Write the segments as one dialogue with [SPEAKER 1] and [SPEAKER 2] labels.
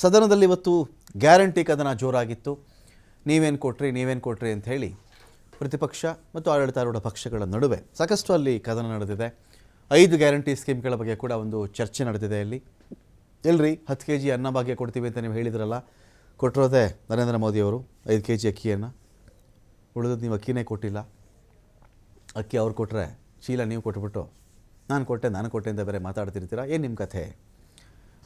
[SPEAKER 1] ಸದನದಲ್ಲಿ ಇವತ್ತು ಗ್ಯಾರಂಟಿ ಕದನ ಜೋರಾಗಿತ್ತು. ನೀವೇನು ಕೊಟ್ರಿ ನೀವೇನು ಕೊಟ್ರಿ ಅಂತ ಹೇಳಿ ಪ್ರತಿಪಕ್ಷ ಮತ್ತು ಆಡಳಿತಾರೂಢ ಪಕ್ಷಗಳ ನಡುವೆ ಸಾಕಷ್ಟು ಅಲ್ಲಿ ಕದನ ನಡೆದಿದೆ. ಐದು ಗ್ಯಾರಂಟಿ ಸ್ಕೀಮ್ಗಳ ಬಗ್ಗೆ ಕೂಡ ಒಂದು ಚರ್ಚೆ ನಡೆದಿದೆ ಇಲ್ಲಿ. ಎಲ್ರಿ ಹತ್ತು ಕೆ ಜಿ ಅನ್ನಭಾಗ್ಯ ಕೊಡ್ತೀವಿ ಅಂತ ನೀವು ಹೇಳಿದ್ರಲ್ಲ ಕೊಟ್ಟಿರೋದೇ ನರೇಂದ್ರ ಮೋದಿಯವರು ಐದು ಕೆ ಜಿ ಅಕ್ಕಿಯನ್ನು. ಉಳಿದದ್ದು ನೀವು ಅಕ್ಕಿನೇ ಕೊಟ್ಟಿಲ್ಲ. ಅಕ್ಕಿ ಅವ್ರು ಕೊಟ್ಟರೆ ಚೀಲ ನೀವು ಕೊಟ್ಬಿಟ್ಟು, ನಾನು ಕೊಟ್ಟೆ ನಾನು ಕೊಟ್ಟೆ ಅಂತ ಬೇರೆ ಮಾತಾಡ್ತಿರ್ತೀರಾ? ಏನು ನಿಮ್ಮ ಕಥೆ?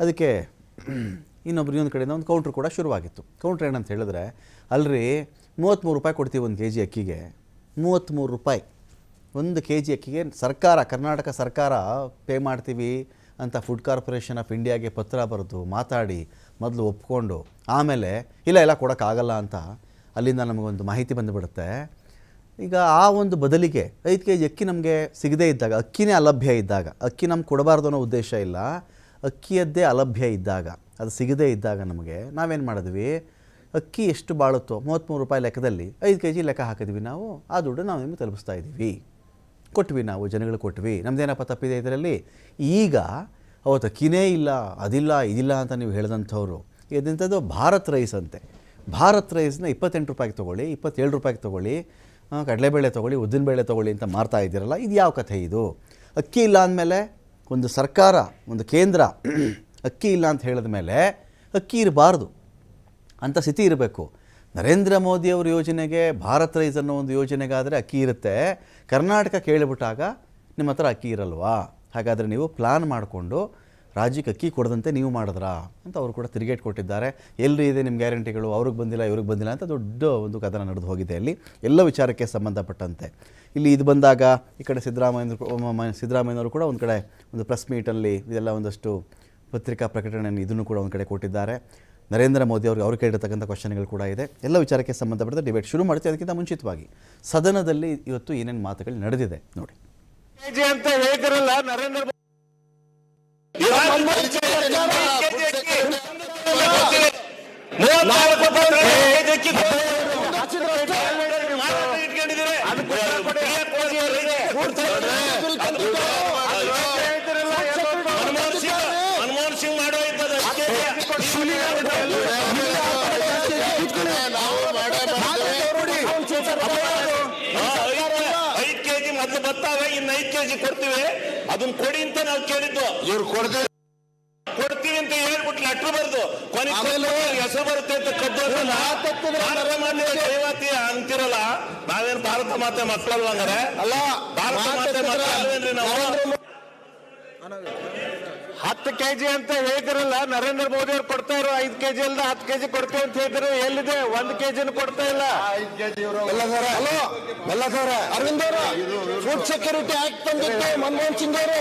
[SPEAKER 1] ಅದಕ್ಕೆ ಇನ್ನೊಬ್ರು ಇನ್ನೊಂದು ಕಡೆಯಿಂದ ಒಂದು ಕೌಂಟ್ರ್ ಕೂಡ ಶುರುವಾಗಿತ್ತು. ಕೌಂಟ್ರ್ ಏನಂತ ಹೇಳಿದ್ರೆ, ಅಲ್ರಿ ಮೂವತ್ತ್ಮೂರು ರೂಪಾಯಿ ಕೊಡ್ತೀವಿ ಒಂದು ಕೆ ಜಿ ಅಕ್ಕಿಗೆ. ಮೂವತ್ತ್ಮೂರು ರೂಪಾಯಿ. ಒಂದು ಕೆ ಜಿ ಅಕ್ಕಿಗೆ ಸರ್ಕಾರ, ಕರ್ನಾಟಕ ಸರ್ಕಾರ ಪೇ ಮಾಡ್ತೀವಿ ಅಂತ ಫುಡ್ ಕಾರ್ಪೊರೇಷನ್ ಆಫ್ ಇಂಡಿಯಾಗೆ ಪತ್ರ ಬರೆದು ಮಾತಾಡಿ, ಮೊದಲು ಒಪ್ಕೊಂಡು, ಆಮೇಲೆ ಇಲ್ಲ ಇಲ್ಲ ಕೊಡೋಕ್ಕಾಗಲ್ಲ ಅಂತ ಅಲ್ಲಿಂದ ನಮಗೊಂದು ಮಾಹಿತಿ ಬಂದುಬಿಡುತ್ತೆ. ಈಗ ಆ ಒಂದು ಬದಲಿಗೆ ಐದು ಕೆ ಜಿ ಅಕ್ಕಿ ನಮಗೆ ಸಿಗದೇ ಇದ್ದಾಗ, ಅಕ್ಕಿನೇ ಅಲಭ್ಯ ಇದ್ದಾಗ, ಅಕ್ಕಿ ನಮ್ಗೆ ಕೊಡಬಾರ್ದು ಅನ್ನೋ ಉದ್ದೇಶ ಇಲ್ಲ. ಅಕ್ಕಿಯದ್ದೇ ಅಲಭ್ಯ ಇದ್ದಾಗ, ಅದು ಸಿಗದೇ ಇದ್ದಾಗ ನಮಗೆ ನಾವೇನು ಮಾಡಿದ್ವಿ? ಅಕ್ಕಿ ಎಷ್ಟು ಬಾಳುತ್ತೋ ಮೂವತ್ತ್ಮೂರು ರೂಪಾಯಿ ಲೆಕ್ಕದಲ್ಲಿ ಐದು ಕೆ ಜಿ ಲೆಕ್ಕ ಹಾಕಿದ್ವಿ ನಾವು, ಆ ದುಡ್ಡು ನಾವು ನಿಮಗೆ ತಲುಪಿಸ್ತಾ ಇದ್ದೀವಿ. ಕೊಟ್ವಿ ನಾವು, ಜನಗಳು ಕೊಟ್ವಿ. ನಮ್ದೇನಪ್ಪ ತಪ್ಪಿದೆ ಇದರಲ್ಲಿ? ಈಗ ಅವತ್ತು ಅಕ್ಕಿನೇ ಇಲ್ಲ, ಅದಿಲ್ಲ, ಇದಿಲ್ಲ ಅಂತ ನೀವು ಹೇಳಿದಂಥವ್ರು ಇದಂಥದ್ದು ಭಾರತ್ ರೈಸ್ ಅಂತೆ. ಭಾರತ್ ರೈಸ್ನ ಇಪ್ಪತ್ತೆಂಟು ರೂಪಾಯಿಗೆ ತೊಗೊಳ್ಳಿ, ಇಪ್ಪತ್ತೇಳು ರೂಪಾಯಿಗೆ ತೊಗೊಳ್ಳಿ ಕಡಲೆಬೇಳೆ ತೊಗೊಳ್ಳಿ, ಉದ್ದಿನಬೇಳೆ ತೊಗೊಳ್ಳಿ ಅಂತ ಮಾರ್ತಾ ಇದ್ದೀರಲ್ಲ ಇದು ಯಾವ ಕಥೆ ಇದು? ಅಕ್ಕಿ ಇಲ್ಲ ಅಂದಮೇಲೆ ಒಂದು ಸರ್ಕಾರ, ಒಂದು ಕೇಂದ್ರ ಅಕ್ಕಿ ಇಲ್ಲ ಅಂತ ಹೇಳಿದ ಮೇಲೆ ಅಕ್ಕಿ ಇರಬಾರ್ದು. ಅಂಥ ಸ್ಥಿತಿ ಇರಬೇಕು. ನರೇಂದ್ರ ಮೋದಿಯವ್ರ ಯೋಜನೆಗೆ, ಭಾರತ್ ರೈಸ್ ಅನ್ನೋ ಒಂದು ಯೋಜನೆಗಾದರೆ ಅಕ್ಕಿ ಇರುತ್ತೆ. ಕರ್ನಾಟಕ ಕೇಳಿಬಿಟ್ಟಾಗ ನಿಮ್ಮ ಹತ್ರ ಅಕ್ಕಿ ಇರಲ್ವಾ? ಹಾಗಾದರೆ ನೀವು ಪ್ಲಾನ್ ಮಾಡಿಕೊಂಡು ರಾಜ್ಯಕ್ಕೆ ಅಕ್ಕಿ ಕೊಡದಂತೆ ನೀವು ಮಾಡಿದ್ರಾ ಅಂತ ಅವರು ಕೂಡ ತಿರುಗೇಟ್ ಕೊಟ್ಟಿದ್ದಾರೆ. ಎಲ್ಲಿ ಇದೆ ನಿಮ್ಮ ಗ್ಯಾರಂಟಿಗಳು, ಅವ್ರಿಗೆ ಬಂದಿಲ್ಲ, ಇವ್ರಿಗೆ ಬಂದಿಲ್ಲ ಅಂತ ದೊಡ್ಡ ಒಂದು ಕದನ ನಡೆದು ಹೋಗಿದೆ ಅಲ್ಲಿ. ಎಲ್ಲ ವಿಚಾರಕ್ಕೆ ಸಂಬಂಧಪಟ್ಟಂತೆ. ಇಲ್ಲಿ ಇದು ಬಂದಾಗ ಈ ಕಡೆ ಸಿದ್ದರಾಮಯ್ಯ ಸಿದ್ದರಾಮಯ್ಯನವರು ಕೂಡ ಒಂದು ಕಡೆ ಒಂದು ಪ್ರೆಸ್ ಮೀಟಲ್ಲಿ ಇದೆಲ್ಲ ಒಂದಷ್ಟು ಪತ್ರಿಕಾ ಪ್ರಕಟಣೆಯನ್ನು ಇದನ್ನು ಕೂಡ ಒಂದು ಕಡೆ ಕೊಟ್ಟಿದ್ದಾರೆ. ನರೇಂದ್ರ ಮೋದಿ ಅವರು ಅವ್ರು ಕೇಳಿರ್ತಕ್ಕಂಥ ಕ್ವಶನ್ಗಳು ಕೂಡ ಇದೆ. ಎಲ್ಲ ವಿಚಾರಕ್ಕೆ ಸಂಬಂಧಪಟ್ಟ ಡಿಬೇಟ್ ಶುರು ಮಾಡ್ತೀವಿ ಅದಕ್ಕಿಂತ ಮುಂಚಿತವಾಗಿ ಸದನದಲ್ಲಿ ಇವತ್ತು ಏನೇನು ಮಾತುಗಳು ನಡೆದಿದೆ ನೋಡಿ.
[SPEAKER 2] ಅಂತ ಹೇಳ್ತಾರಲ್ಲ ನರೇಂದ್ರ ಮನಮೋಹನ್ ಸಿಂಗ್ ಮಾಡೋ ಐದ್ ಕೆಜಿ ಮೊದ್ಲು ಬರ್ತಾವೆ, ಇನ್ನು ಐದ್ ಕೆಜಿ ಕೊಡ್ತೀವಿ. ಅದನ್ನ ಕೊಡಿ ಅಂತ ನಾವು ಕೇಳಿದ್ದು.
[SPEAKER 3] ಇವ್ರು
[SPEAKER 2] ಕೊಡ್ತೀವಿ ಅಂತ ಹೇಳ್ಬಿಟ್ಟು ಲೆಟ್ರ್ ಬರ್ದು ಕೊನೆ ಹೆಸರು ಬರುತ್ತೆ ಅಂತ ಕದ್ದು ದೇವತಿ ಅಂತಿರಲ್ಲ ನಾವೇನ್ ಭಾರತ ಮಾತೆ ಮಕ್ಕಳಲ್ವ ಅಂದ್ರೆ
[SPEAKER 3] ಅಲ್ಲ
[SPEAKER 2] ಭಾರತ ಮಾತೆ ಮಕ್ಕಳಲ್ವೇನ್ರಿ ನಾವು?
[SPEAKER 4] ಹತ್ತು ಕೆಜಿ ಅಂತ ಹೇಳ್ತಿರಲ್ಲ ನರೇಂದ್ರ ಮೋದಿ ಅವ್ರು ಕೊಡ್ತಾ ಇರೋ ಐದು ಕೆಜಿ ಅಲ್ದ ಹತ್ತು ಕೆಜಿ ಕೊಡ್ತೇವೆ ಅಂತ ಹೇಳಿದ್ರು ಎಲ್ಲಿದೆ? ಒಂದ್ ಕೆಜಿನ ಕೊಡ್ತಾ ಇಲ್ಲ.
[SPEAKER 3] ಹಲೋ ಎಲ್ಲ ಸರ್ ಅರವಿಂದ್ ಅವರು ಫುಡ್ ಸೆಕ್ಯೂರಿಟಿ ಆಕ್ಟ್ ತಂದಿದ್ದು ಮನಮೋಹನ್ ಸಿಂಗ್ ಅವರು.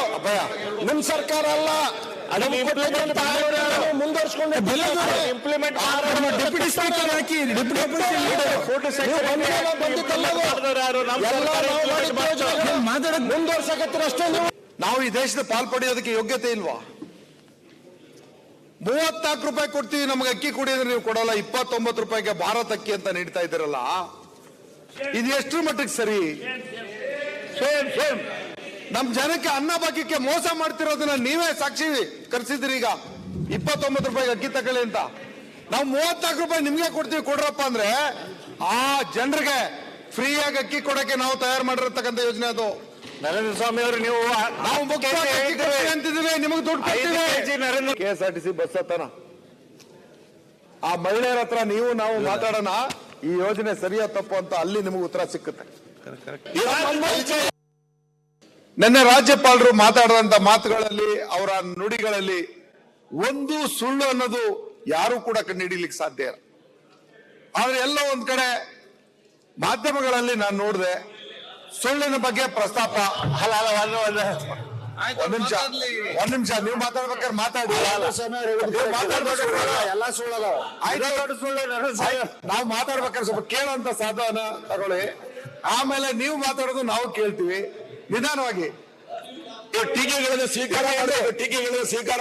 [SPEAKER 3] ನಿಮ್ ಸರ್ಕಾರ ಅಲ್ಲ. ಮುಂದುವರ್ಸ್ಕೊಂಡು
[SPEAKER 4] ಇಂಪ್ಲಿಮೆಂಟ್
[SPEAKER 3] ಡೆಪ್ಯೂಟಿ ಸ್ಪೀಕರ್ ಹಾಕಿ ಮುಂದುವರ್ಸಕತ್ತೀರ ಅಷ್ಟೇ ನೀವು.
[SPEAKER 5] ಈ ದೇಶದ ಪಾಲ್ ಪಡೆಯೋದಕ್ಕೆ ಯೋಗ್ಯತೆ ಇಲ್ವಾ? ಮೂವತ್ನಾಲ್ಕು ರೂಪಾಯಿ ಕೊಡ್ತೀವಿ ನಮ್ಗೆ ಅಕ್ಕಿ ಕುಡಿಯೋದ್ರೆ ನೀವು ಕೊಡಲ್ಲ ಇಪ್ಪತ್ತೊಂಬತ್ತು ರೂಪಾಯಿಗೆ ಭಾರತ ಅಕ್ಕಿ ಅಂತ ನೀಡ್ತಾ ಇದ್ದೀರಲ್ಲ? ಇದು ಎಷ್ಟರ ಮಟ್ಟಿಗೆ ಸರಿ? ಸೇಮ್ ಸೇಮ್ ನಮ್ ಜನಕ್ಕೆ ಅನ್ನ ಭಾಗ್ಯಕ್ಕೆ ಮೋಸ ಮಾಡ್ತಿರೋದನ್ನ ನೀವೇ ಸಾಕ್ಷಿ ಕರ್ಸಿದ್ರಿ ಈಗ. ಇಪ್ಪತ್ತೊಂಬತ್ತು ರೂಪಾಯಿಗೆ ಅಕ್ಕಿ ತಗೊಳ್ಳಿ ಅಂತ. ನಾವು ಮೂವತ್ನಾಲ್ಕು ರೂಪಾಯಿ ನಿಮ್ಗೆ ಕೊಡ್ತೀವಿ ಕೊಡ್ರಪ್ಪ ಅಂದ್ರೆ ಆ ಜನರಿಗೆ ಫ್ರೀಯಾಗಿ ಅಕ್ಕಿ ಕೊಡಕ್ಕೆ ನಾವು ತಯಾರು ಮಾಡಿರತಕ್ಕಂತ ಯೋಜನೆ ಅದು.
[SPEAKER 4] ನರೇಂದ್ರ ಸ್ವಾಮಿ ಅವರು ನೀವು
[SPEAKER 5] ನಾವು ಅಂತಿದ್ದೀವಿ ನಿಮಗೆ ದುಡ್ಡು ಕೊಡ್ತೀವಿ.
[SPEAKER 4] Narendra
[SPEAKER 5] K S R T C bus ಹತ್ತನ ಆ ಮಹಿಳೆಯರ ಹತ್ರ ನೀವು ನಾವು ಮಾತಾಡೋಣ ಈ ಯೋಜನೆ ಸರಿಯಾ ತಪ್ಪು ಅಂತ ಅಲ್ಲಿ ನಿಮಗೆ ಉತ್ತರ ಸಿಕ್ಕುತ್ತೆ. ನಿನ್ನೆ ರಾಜ್ಯಪಾಲರು ಮಾತಾಡಿದಂತ ಮಾತುಗಳಲ್ಲಿ ಅವರ ನುಡಿಗಳಲ್ಲಿ ಒಂದು ಸುಳ್ಳು ಅನ್ನೋದು ಯಾರು ಕೂಡ ಕಂಡುಹಿಡಿಲಿಕ್ಕೆ ಸಾಧ್ಯ ಇಲ್ಲ. ಆದ್ರೆ ಎಲ್ಲ ಒಂದ್ ಕಡೆ ಮಾಧ್ಯಮಗಳಲ್ಲಿ ನಾನು ನೋಡಿದೆ ಸುಳ್ಳಿನ ಬಗ್ಗೆ ಪ್ರಸ್ತಾಪ. ಅಲ್ಲ ಅಲ್ಲ ಒಂದು ನಿಮಿಷ. ಒಂದ್ ನಿಮಿಷ ನೀವು ಮಾತಾಡ್ಬೇಕಾದ್ರೆ ಮಾತಾಡಿ. ನಾವು ಮಾತಾಡ್ಬೇಕಾದ್ರೆ ಸ್ವಲ್ಪ ಕೇಳೋಂತ ಸಾಧನ ತಗೊಳ್ಳಿ. ಆಮೇಲೆ ನೀವು ಮಾತಾಡೋದು ನಾವು ಕೇಳ್ತೀವಿ. ನಿಧಾನವಾಗಿ. ಟೀಕೆಗಳನ್ನು ಸ್ವೀಕಾರ ಮಾಡಬೇಕು ಟೀಕೆಗಳನ್ನು ಸ್ವೀಕಾರ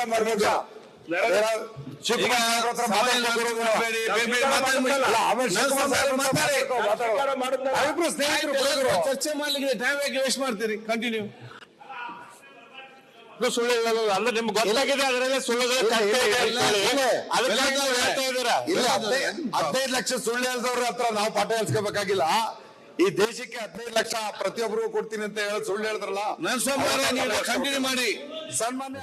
[SPEAKER 5] ಸ್ನೇಹಿತರು
[SPEAKER 3] ಚರ್ಚೆ ಮಾಡ್ಲಿಕ್ಕೆ ಟೈಮ್ ಯಾಕೆ ವೇಸ್ಟ್ ಮಾಡ್ತೀರಿ. ಕಂಟಿನ್ಯೂ
[SPEAKER 4] ಸುಳ್ಳು ಹೇಳಲ್ಲ ಅಂದ್ರೆ ನಿಮ್ಗೆ ಗೊತ್ತಾಗಿದೆ ಅದರಲ್ಲೇ ಸುಳ್ಳುಗಳು
[SPEAKER 5] ಹದಿನೈದು ಲಕ್ಷ ಸುಳ್ಳು ಹೇಳ್ದವ್ರ ಹತ್ರ ನಾವು ಪಾಠ ಹೇಳ್ಸ್ಕೋಬೇಕಾಗಿಲ್ಲ. ಈ ದೇಶಕ್ಕೆ ಹದಿನೈದು ಲಕ್ಷ ಪ್ರತಿಯೊಬ್ಬರಿಗೂ ಕೊಡ್ತೀನಿ ಅಂತ ಹೇಳಿ ಸುಳ್ಳು ಹೇಳಿದ್ರಲ್ಲ
[SPEAKER 3] ಕಂಟಿನ್ಯೂ
[SPEAKER 5] ಮಾಡಿ. ಸನ್ಮಾನ್ಯ